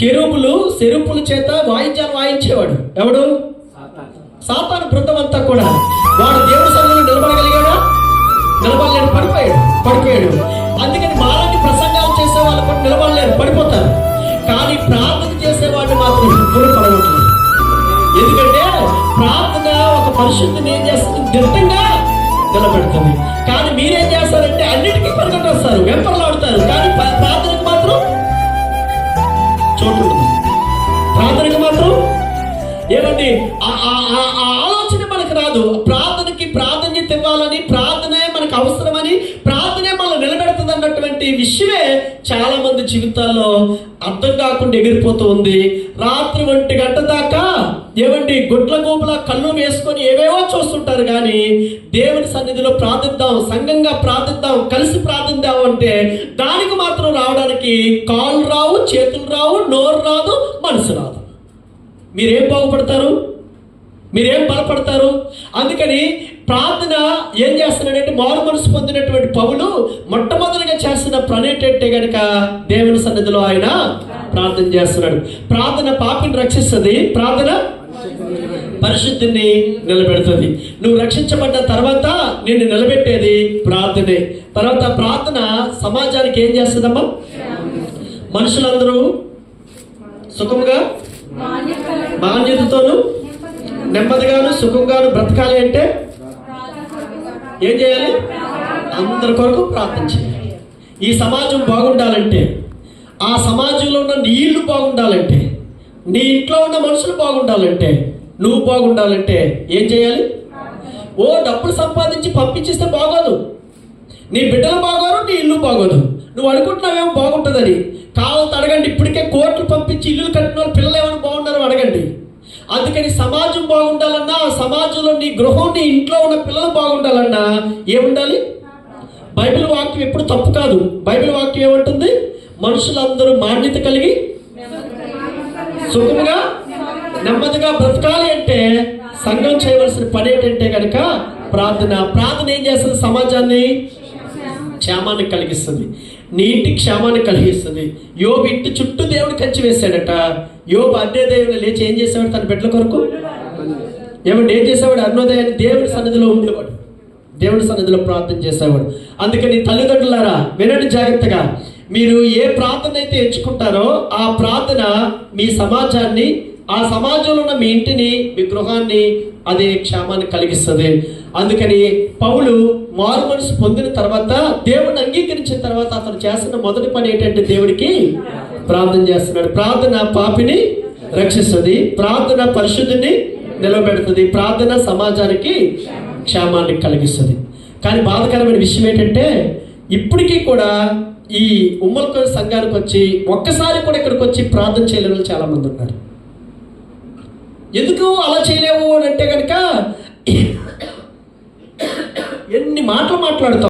కెరూపులు సెరుపుల చేత వాయిద్యాలు వాయించేవాడు. ఎవడు? సాతాను బృందం అంతా కూడా. వాడు దేవుడి సన్నిధిలో నిలబడగలిగాడా? నిలబడలేడు పడిపోయాడు పడిపోయాడు. అందుకని మాలాంటి ప్రసంగాలు చేసే వాళ్ళు కూడా నిలబడలేరు పడిపోతారు. కానీ ప్రార్థన చేసేవాడిని మాత్రం ఎప్పుడు పడగొట్టలేదు ఎందుకంటే ప్రార్థన ఒక పరిశుద్ధిని ఏం చేస్తుంది? దిట్టంగా నిలబెడుతుంది. కానీ మీరేం చేస్తారంటే అన్నిటికీ పరిగెట్టేస్తారు వెంపర్లాడు ప్రార్థనకి మాత్రం? ఏమండి? ఆలోచన మనకు రాదు. ప్రార్థనకి ప్రాధాన్యత ఇవ్వాలని ప్రార్థనే మనకు అవసరమని ప్రార్థనే మనం నిలబెడుతుంది అన్నటువంటి విషయమే చాలా మంది జీవితాల్లో అర్థం కాకుండా ఎగిరిపోతూ ఉంది. రాత్రి ఒంటి గంట దాకా ఏమండి గుడ్ల గోపుల కళ్ళు వేసుకొని ఏవేవో చూస్తుంటారు కానీ దేవుని సన్నిధిలో ప్రార్థిద్దాం సంఘంగా ప్రార్థిద్దాం కలిసి ప్రార్థిద్దాం అంటే దానికి మాత్రం రావడానికి కాళ్ళు రావు చేతులు రావు నోరు రాదు మనసు రాదు మీరేం బాగుపడతారు? మీరేం బలపడతారు? అందుకని ప్రార్థన ఏం చేస్తున్నాడంటే మారు మనసు పొందినటువంటి పౌలు మొట్టమొదటిగా చేస్తున్న పని ఏంటంటే కనుక దేవుని సన్నిధిలో ఆయన ప్రార్థన చేస్తున్నాడు. ప్రార్థన పాపిని రక్షిస్తుంది. ప్రార్థన పరిశుద్ధిని నిలబెడుతుంది. నువ్వు రక్షించబడ్డ తర్వాత నిన్ను నిలబెట్టేది ప్రార్థనే. తర్వాత ప్రార్థన సమాజానికి ఏం చేస్తుందమ్మా? మనుషులందరూ సుఖముగా? బాధ్యతతోను? నెమ్మదిగాను సుఖంగాను బ్రతకాలి అంటే? ఏం చేయాలి? అందరి కొరకు ప్రార్థన చేయాలి. ఈ సమాజం బాగుండాలంటే ఆ సమాజంలో ఉన్న నీళ్ళు బాగుండాలంటే నీ ఇంట్లో ఉన్న మనుషులు బాగుండాలంటే నువ్వు బాగుండాలంటే ఏం చేయాలి? ఓ డబ్బులు సంపాదించి పంపించేస్తే బాగోదు. నీ బిడ్డలు బాగోరు నీ ఇల్లు బాగోదు. నువ్వు అనుకుంటున్నావేమో బాగుంటుందని. కావాలంత అడగండి. ఇప్పటికే కోర్టులు పంపించి ఇల్లు కట్టిన వాళ్ళు పిల్లలు ఏమైనా బాగున్నారో అడగండి. అందుకని సమాజం బాగుండాలన్నా ఆ సమాజంలో నీ గృహం నీ ఇంట్లో ఉన్న పిల్లలు బాగుండాలన్నా ఏముండాలి? బైబిల్ వాక్యం ఎప్పుడు తప్పు కాదు. బైబిల్ వాక్యం ఏమంటుంది? మనుషులందరూ మాన్యత కలిగి సుఖముగా నెమ్మదిగా బ్రతకాలి అంటే సంఘం చేయవలసిన పని ఏంటంటే కనుక ప్రార్థన. ప్రార్థన ఏం చేస్తుంది సమాజాన్ని? క్షేమాన్ని కలిగిస్తుంది. నీటి క్షేమాన్ని కలిగిస్తుంది. యోబు ఇంటి చుట్టూ దేవుడు కంచి వేశాడట. యోబు అన్నే దేవుడు లేచి ఏం చేసేవాడు? తన బిడ్డల కొరకు? ఏమంటే ఏం చేసేవాడు? అన్నోదయాన్ని దేవుడి సన్నిధిలో ఉండేవాడు. దేవుడి సన్నిధిలో ప్రార్థన చేసేవాడు. అందుకని తల్లిదండ్రులారా వినండి జాగ్రత్తగా. మీరు ఏ ప్రార్థన అయితే ఎంచుకుంటారో ఆ ప్రార్థన మీ సమాజాన్ని ఆ సమాజంలో ఉన్న మీ ఇంటిని మీ గృహాన్ని అదే క్షేమాన్ని కలిగిస్తుంది. అందుకని పౌలు మారు మనసు పొందిన తర్వాత దేవుడిని అంగీకరించిన తర్వాత అతను చేస్తున్న మొదటి పని ఏంటంటే దేవుడికి ప్రార్థన చేస్తున్నాడు. ప్రార్థన పాపిని రక్షిస్తుంది. ప్రార్థన పరిశుద్ధిని నిలబెడుతుంది. ప్రార్థన సమాజానికి క్షేమాన్ని కలిగిస్తుంది. కానీ బాధకరమైన విషయం ఏంటంటే ఇప్పటికీ కూడా ఈ ఉమ్మల్కొని సంఘానికి వచ్చి ఒక్కసారి కూడా ఇక్కడికి వచ్చి ప్రార్థన చేయలేని వాళ్ళు ఉన్నారు. ఎందుకు అలా చేయలేవు అని అంటే కనుక ఎన్ని మాటలు మాట్లాడుతాం